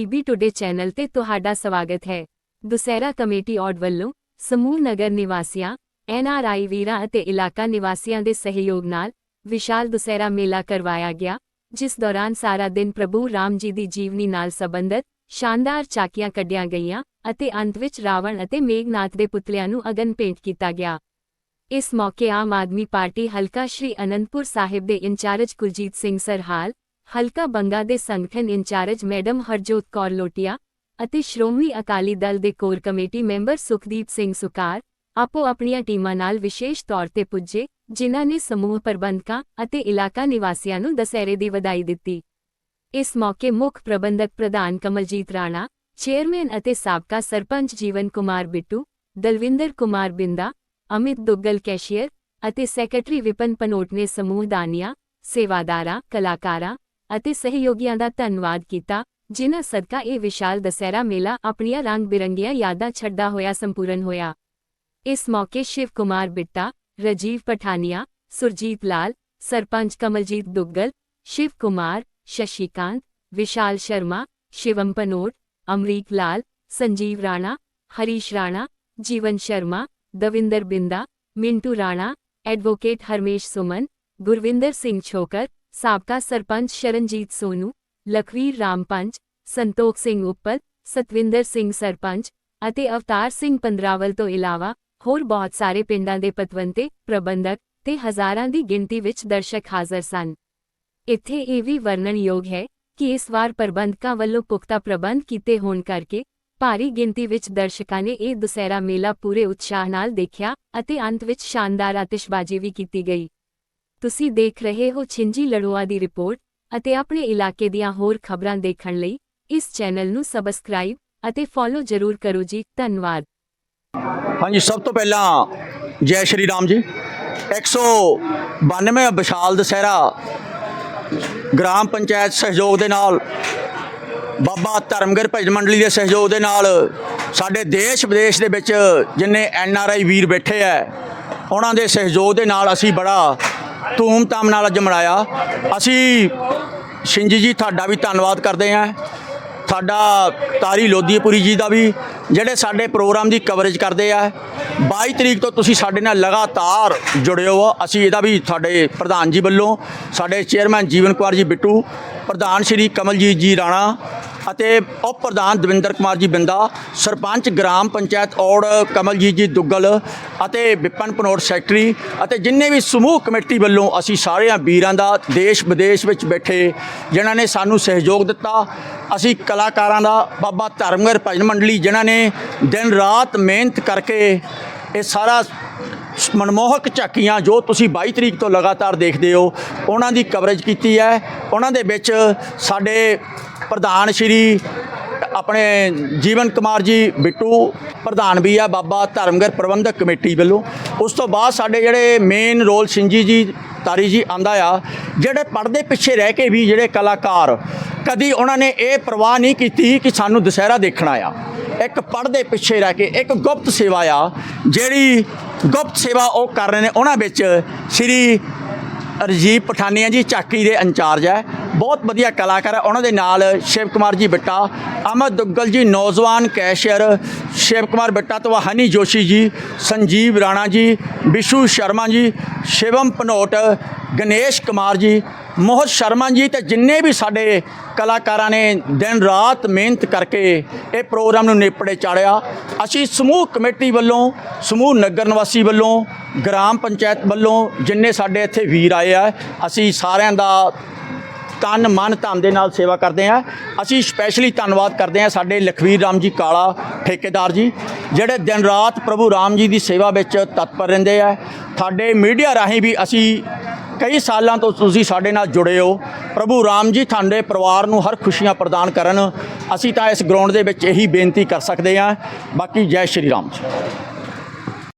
PB today channel ਤੇ ਤੁਹਾਡਾ ਸਵਾਗਤ ਹੈ। ਦੁਸਹਿਰਾ ਕਮੇਟੀ ਔਡ ਵੱਲੋਂ ਸਮੂਹ ਨਗਰ ਨਿਵਾਸੀਆਂ ਐਨਆਰਆਈ ਵੀਰਾਂ ਅਤੇ ਇਲਾਕਾ ਨਿਵਾਸੀਆਂ ਦੇ ਸਹਿਯੋਗ ਨਾਲ ਵਿਸ਼ਾਲ ਦੁਸਹਿਰਾ ਮੇਲਾ ਕਰਵਾਇਆ ਗਿਆ, ਜਿਸ ਦੌਰਾਨ ਸਾਰਾ ਦਿਨ ਪ੍ਰਭੂ ਰਾਮ ਜੀ ਦੀ ਜੀਵਨੀ ਨਾਲ ਸੰਬੰਧਿਤ ਸ਼ਾਨਦਾਰ ਚਾਕੀਆਂ ਕੱਢੀਆਂ ਗਈਆਂ ਅਤੇ ਅੰਤ ਵਿੱਚ ਰਾਵਣ ਅਤੇ ਮੇਘਨਾਥ ਦੇ ਪੁਤਲਿਆਂ ਨੂੰ ਅਗਨ ਭੇਂਟ ਕੀਤਾ ਗਿਆ। ਇਸ ਮੌਕੇ ਆਮ ਆਦਮੀ ਪਾਰਟੀ ਹਲਕਾ ਸ਼੍ਰੀ ਅਨੰਦਪੁਰ ਸਾਹਿਬ ਦੇ ਇੰਚਾਰਜ ਕੁਲਜੀਤ ਸਿੰਘ ਸਰਹਾਲ ਹਲਕਾ ਬੰਗਾ ਦੇ ਸੰਗਠਨ ਇੰਚਾਰਜ ਮੈਡਮ ਹਰਜੋਤ ਕੌਰ ਲੋਟੀਆ ਅਤੇ ਸ਼੍ਰੋਮਣੀ ਅਕਾਲੀ ਦਲ ਦੇ core committee member Sukhdeep Singh Sukar ਆਪੋ ਆਪਣੀਆਂ ਟੀਮਾਂ ਨਾਲ ਵਿਸ਼ੇਸ਼ ਤੌਰ ਤੇ ਪੁੱਜੇ, ਜਿਨ੍ਹਾਂ ਨੇ ਸਮੂਹ ਪ੍ਰਬੰਧਕਾਂ ਅਤੇ ਇਲਾਕਾ ਨਿਵਾਸੀਆਂ ਨੂੰ ਦਸਹਿਰੇ ਦੀ ਵਧਾਈ ਦਿੱਤੀ। ਇਸ ਮੌਕੇ ਮੁੱਖ ਪ੍ਰਬੰਧਕ ਪ੍ਰਧਾਨ ਕਮਲਜੀਤ ਰਾਣਾ, ਚੇਅਰਮੈਨ ਅਤੇ ਸਾਬਕਾ ਸਰਪੰਚ ਜੀਵਨ ਕੁਮਾਰ ਬਿੱਟੂ, ਦਲਵਿੰਦਰ ਕੁਮਾਰ ਬਿੰਦਾ, ਅਮਿਤ ਦੁੱਗਲ ਕੈਸ਼ੀਅਰ ਅਤੇ ਸੈਕਟਰੀ ਵਿਪਨ ਪਨੋਟ ਨੇ ਸਮੂਹ ਦਾਨੀਆਂ, ਸੇਵਾਦਾਰਾਂ, ਕਲਾਕਾਰਾਂ ਅਤੇ ਸਹਿਯੋਗੀਆਂ ਦਾ ਧੰਨਵਾਦ ਕੀਤਾ, ਜਿਨ੍ਹਾਂ ਸਦਕਾ ਇਹ ਵਿਸ਼ਾਲ ਦਸਹਿਰਾ ਮੇਲਾ ਆਪਣੀਆਂ ਰੰਗ ਬਿਰੰਗੀਆਂ ਯਾਦਾਂ ਛੱਡਦਾ ਹੋਇਆ ਸੰਪੂਰਨ ਹੋਇਆ। ਇਸ ਮੌਕੇ ਸ਼ਿਵ ਕੁਮਾਰ ਬਿੱਟਾ, ਰਜੀਵ ਪਠਾਨੀਆ, ਸੁਰਜੀਤ ਲਾਲ, ਸਰਪੰਚ ਕਮਲਜੀਤ ਦੁੱਗਲ, ਸ਼ਿਵ ਕੁਮਾਰ, ਸ਼ਸ਼ੀਕਾਂਤ, ਵਿਸ਼ਾਲ ਸ਼ਰਮਾ, ਸ਼ਿਵਮ ਪਨੋਟ, ਅਮਰੀਕ ਲਾਲ, ਸੰਜੀਵ ਰਾਣਾ, ਹਰੀਸ਼ ਰਾਣਾ, ਜੀਵਨ ਸ਼ਰਮਾ, ਦਵਿੰਦਰ ਬਿੰਦਾ, ਮਿੰਟੂ ਰਾਣਾ, ਐਡਵੋਕੇਟ ਹਰਮੇਸ਼ ਸੁਮਨ, ਗੁਰਵਿੰਦਰ ਸਿੰਘ ਛੋਕਰ ਸਾਬਕਾ ਸਰਪੰਚ ਸ਼ਰਨਜੀਤ ਸੋਨੂ, ਲਖਵੀਰ ਰਾਮਪੰਚ, ਸੰਤੋਖ ਸਿੰਘ ਉੱਪਲ ਸਤਵਿੰਦਰ ਸਿੰਘ ਸਰਪੰਚ ਅਤੇ ਅਵਤਾਰ ਸਿੰਘ ਪੰਦਰਾਵਲ ਤੋਂ ਇਲਾਵਾ ਹੋਰ ਬਹੁਤ ਸਾਰੇ ਪਿੰਡਾਂ ਦੇ ਪਤਵੰਤੇ, ਪ੍ਰਬੰਧਕ ਤੇ ਹਜ਼ਾਰਾਂ ਦੀ ਗਿਣਤੀ ਵਿੱਚ ਦਰਸ਼ਕ ਹਾਜ਼ਰ ਸਨ। ਇੱਥੇ ਇਹ ਵੀ ਵਰਣਨਯੋਗ ਹੈ ਕਿ ਇਸ ਵਾਰ ਪ੍ਰਬੰਧਕਾਂ ਵੱਲੋਂ ਪੁਖਤਾ ਪ੍ਰਬੰਧ ਕੀਤੇ ਹੋਣ ਕਰਕੇ ਭਾਰੀ ਗਿਣਤੀ ਵਿੱਚ ਦਰਸ਼ਕਾਂ ਨੇ ਇਹ ਦੁਸਹਿਰਾ ਮੇਲਾ ਪੂਰੇ ਉਤਸ਼ਾਹ ਨਾਲ ਦੇਖਿਆ ਅਤੇ ਅੰਤ ਵਿੱਚ ਸ਼ਾਨਦਾਰ ਆਤਿਸ਼ਬਾਜ਼ੀ ਵੀ ਕੀਤੀ ਗਈ। ਤੁਸੀਂ ਦੇਖ ਰਹੇ ਹੋ ਛਿੰਜੀ ਲੜੋਆ ਦੀ ਰਿਪੋਰਟ ਅਤੇ ਆਪਣੇ ਇਲਾਕੇ ਦੀਆਂ ਹੋਰ ਖਬਰਾਂ ਦੇਖਣ ਲਈ ਇਸ ਚੈਨਲ ਨੂੰ ਸਬਸਕ੍ਰਾਈਬ ਅਤੇ ਫੋਲੋ ਜ਼ਰੂਰ ਕਰੋ ਜੀ, ਧੰਨਵਾਦ। ਹਾਂਜੀ, ਸਭ ਤੋਂ ਪਹਿਲਾਂ ਜੈ ਸ਼੍ਰੀ ਰਾਮ ਜੀ। 192 ਵਿਸ਼ਾਲ ਦਸਹਿਰਾ ਗ੍ਰਾਮ ਪੰਚਾਇਤ ਸਹਿਯੋਗ ਦੇ ਨਾਲ, ਬਾਬਾ ਧਰਮਗੜ ਭਜਨ ਮੰਡਲੀ ਦੇ ਸਹਿਯੋਗ ਦੇ ਨਾਲ ਸਾਡੇ ਦੇਸ਼ ਵਿਦੇਸ਼ ਦੇ ਵਿੱਚ ਜਿੰਨੇ ਐਨ ਆਰ ਆਈ ਵੀਰ ਬੈਠੇ ਐ ਉਹਨਾਂ ਦੇ ਸਹਿਯੋਗ ਦੇ ਨਾਲ ਅਸੀਂ ਬੜਾ ਧੂਮ-ਧਾਮ ਨਾਲ ਅੱਜ ਮਨਾਇਆ। ਅਸੀਂ ਸ਼ਿੰਜੀ ਜੀ, ਤੁਹਾਡਾ ਵੀ ਧੰਨਵਾਦ ਕਰਦੇ ਹਾਂ। ਸਾਡਾ ਤਾਰੀ ਲੋਧੀਪੁਰੀ ਜੀ ਦਾ ਵੀ, ਜਿਹੜੇ ਸਾਡੇ ਪ੍ਰੋਗਰਾਮ ਦੀ ਕਵਰੇਜ ਕਰਦੇ ਆ। 22 ਤਰੀਕ ਤੋਂ ਤੁਸੀਂ ਸਾਡੇ ਨਾਲ ਲਗਾਤਾਰ ਜੁੜੇ ਹੋ। ਅਸੀਂ ਇਹਦਾ ਵੀ ਸਾਡੇ ਪ੍ਰਧਾਨ ਜੀ ਵੱਲੋਂ, ਸਾਡੇ ਚੇਅਰਮੈਨ ਜੀਵਨ ਕੁਮਾਰ ਜੀ ਬਿੱਟੂ, ਪ੍ਰਧਾਨ ਸ਼੍ਰੀ ਕਮਲਜੀਤ ਜੀ ਰਾਣਾ ਅਤੇ ਉਪ ਪ੍ਰਧਾਨ ਦਵਿੰਦਰ ਕੁਮਾਰ ਜੀ ਬਿੰਦਾ, ਸਰਪੰਚ ਗ੍ਰਾਮ ਪੰਚਾਇਤ ਔੜ ਕਮਲਜੀਤ ਜੀ ਦੁੱਗਲ ਅਤੇ ਵਿਪਨ ਪਨੋਟ ਸੈਕਟਰੀ ਅਤੇ ਜਿੰਨੇ ਵੀ ਸਮੂਹ ਕਮੇਟੀ ਵੱਲੋਂ ਅਸੀਂ ਸਾਰਿਆਂ ਵੀਰਾਂ ਦਾ ਦੇਸ਼ ਵਿਦੇਸ਼ ਵਿੱਚ ਬੈਠੇ, ਜਿਨ੍ਹਾਂ ਨੇ ਸਾਨੂੰ ਸਹਿਯੋਗ ਦਿੱਤਾ, ਅਸੀਂ ਕਲਾਕਾਰਾਂ ਦਾ ਬਾਬਾ ਧਰਮਗੜ ਭਜਨ ਮੰਡਲੀ ਜਿਨ੍ਹਾਂ ਨੇ ਦਿਨ ਰਾਤ ਮਿਹਨਤ ਕਰਕੇ ਇਹ ਸਾਰਾ ਮਨਮੋਹਕ ਝਾਕੀਆਂ ਜੋ ਤੁਸੀਂ 22 ਤਰੀਕ ਤੋਂ ਲਗਾਤਾਰ ਦੇਖਦੇ ਹੋ, ਉਹਨਾਂ ਦੀ ਕਵਰੇਜ ਕੀਤੀ ਹੈ। ਉਹਨਾਂ ਦੇ ਵਿੱਚ ਸਾਡੇ ਪ੍ਰਧਾਨ ਸ਼੍ਰੀ ਆਪਣੇ ਜੀਵਨ ਕੁਮਾਰ ਜੀ ਬਿੱਟੂ, ਪ੍ਰਧਾਨ ਵੀ ਆ ਬਾਬਾ ਧਰਮਗਰ ਪ੍ਰਬੰਧਕ ਕਮੇਟੀ ਵੱਲੋਂ। ਉਸ ਤੋਂ ਬਾਅਦ ਸਾਡੇ ਜਿਹੜੇ ਮੇਨ ਰੋਲ ਸਿੰਜੀ ਜੀ, ਤਾਰੀ ਜੀ ਆਂਦਾ ਆ, ਜਿਹੜੇ ਪਰਦੇ ਪਿੱਛੇ ਰਹਿ ਕੇ ਵੀ ਜਿਹੜੇ ਕਲਾਕਾਰ, ਕਦੀ ਉਹਨਾਂ ਨੇ ਇਹ ਪਰਵਾਹ ਨਹੀਂ ਕੀਤੀ ਕਿ ਸਾਨੂੰ ਦੁਸਹਿਰਾ ਦੇਖਣਾ ਆ। ਇੱਕ ਪਰਦੇ ਪਿੱਛੇ ਰਹਿ ਕੇ ਇੱਕ ਗੁਪਤ ਸੇਵਾ ਆ, ਜਿਹੜੀ ਗੁਪਤ ਸੇਵਾ ਉਹ ਕਰ ਰਹੇ ਨੇ। ਉਹਨਾਂ ਵਿੱਚ ਸ੍ਰੀ ਰਜੀਵ ਪਠਾਨੀਆ ਜੀ, ਚਾਕੀ ਦੇ ਇੰਚਾਰਜ ਹੈ। ਬਹੁਤ ਵਧੀਆ ਕਲਾਕਾਰ ਹੈ। ਉਹਨਾਂ ਦੇ ਨਾਲ ਸ਼ਿਵ ਕੁਮਾਰ ਜੀ ਬਿੱਟਾ ਅਮਰ ਦੁੱਗਲ ਜੀ ਨੌਜਵਾਨ ਕੈਸ਼ੀਅਰ, ਸ਼ਿਵ ਕੁਮਾਰ ਬਿੱਟਾ ਤੋਂ ਹਨੀ ਜੋਸ਼ੀ ਜੀ, ਸੰਜੀਵ ਰਾਣਾ ਜੀ ਵਿਸ਼ੂ ਸ਼ਰਮਾ ਜੀ, ਸ਼ਿਵਮ ਪਨੋਟ, ਗਣੇਸ਼ ਕੁਮਾਰ ਜੀ, ਮੋਹਤ ਸ਼ਰਮਾ ਜੀ ਤੇ ਜਿੰਨੇ ਵੀ ਸਾਡੇ ਕਲਾਕਾਰਾਂ ਨੇ ਦਿਨ ਰਾਤ ਮਿਹਨਤ ਕਰਕੇ ਇਹ ਪ੍ਰੋਗਰਾਮ ਨੂੰ ਨੇਪੜੇ ਚਾੜਿਆ। ਅਸੀਂ ਸਮੂਹ ਕਮੇਟੀ ਵੱਲੋਂ, ਸਮੂਹ ਨਗਰ ਨਿਵਾਸੀ ਵੱਲੋਂ, ਗ੍ਰਾਮ ਪੰਚਾਇਤ ਵੱਲੋਂ ਜਿੰਨੇ ਸਾਡੇ ਇੱਥੇ ਵੀਰ ਆਏ ਆ, ਅਸੀਂ ਸਾਰਿਆਂ ਦਾ ਤਨ ਮਨ ਧਨ ਦੇ ਨਾਲ ਸੇਵਾ ਕਰਦੇ ਆ। ਅਸੀਂ ਸਪੈਸ਼ਲੀ ਧੰਨਵਾਦ ਕਰਦੇ ਆ ਸਾਡੇ ਲਖਵੀਰ ਰਾਮ ਜੀ ਕਾਲਾ ਠੇਕੇਦਾਰ ਜੀ, ਜਿਹੜੇ ਦਿਨ ਰਾਤ ਪ੍ਰਭੂ ਰਾਮ ਜੀ ਦੀ ਸੇਵਾ ਵਿੱਚ ਤਤਪਰ ਰਹਿੰਦੇ ਆ। ਸਾਡੇ ਮੀਡੀਆ ਰਾਹੀਂ ਵੀ ਅਸੀਂ ਕਈ ਸਾਲਾਂ ਤੋਂ ਤੁਸੀਂ ਸਾਡੇ ਨਾਲ ਜੁੜੇ ਹੋ। ਪ੍ਰਭੂ ਰਾਮ ਜੀ ਤੁਹਾਡੇ ਪਰਿਵਾਰ ਨੂੰ ਹਰ ਖੁਸ਼ੀਆਂ ਪ੍ਰਦਾਨ ਕਰਨ। ਅਸੀਂ ਤਾਂ ਇਸ ਗਰਾਊਂਡ ਦੇ ਵਿੱਚ ਇਹੀ ਬੇਨਤੀ ਕਰ ਸਕਦੇ ਹਾਂ ਬਾਕੀ ਜੈ ਸ਼੍ਰੀ ਰਾਮ ਜੀ।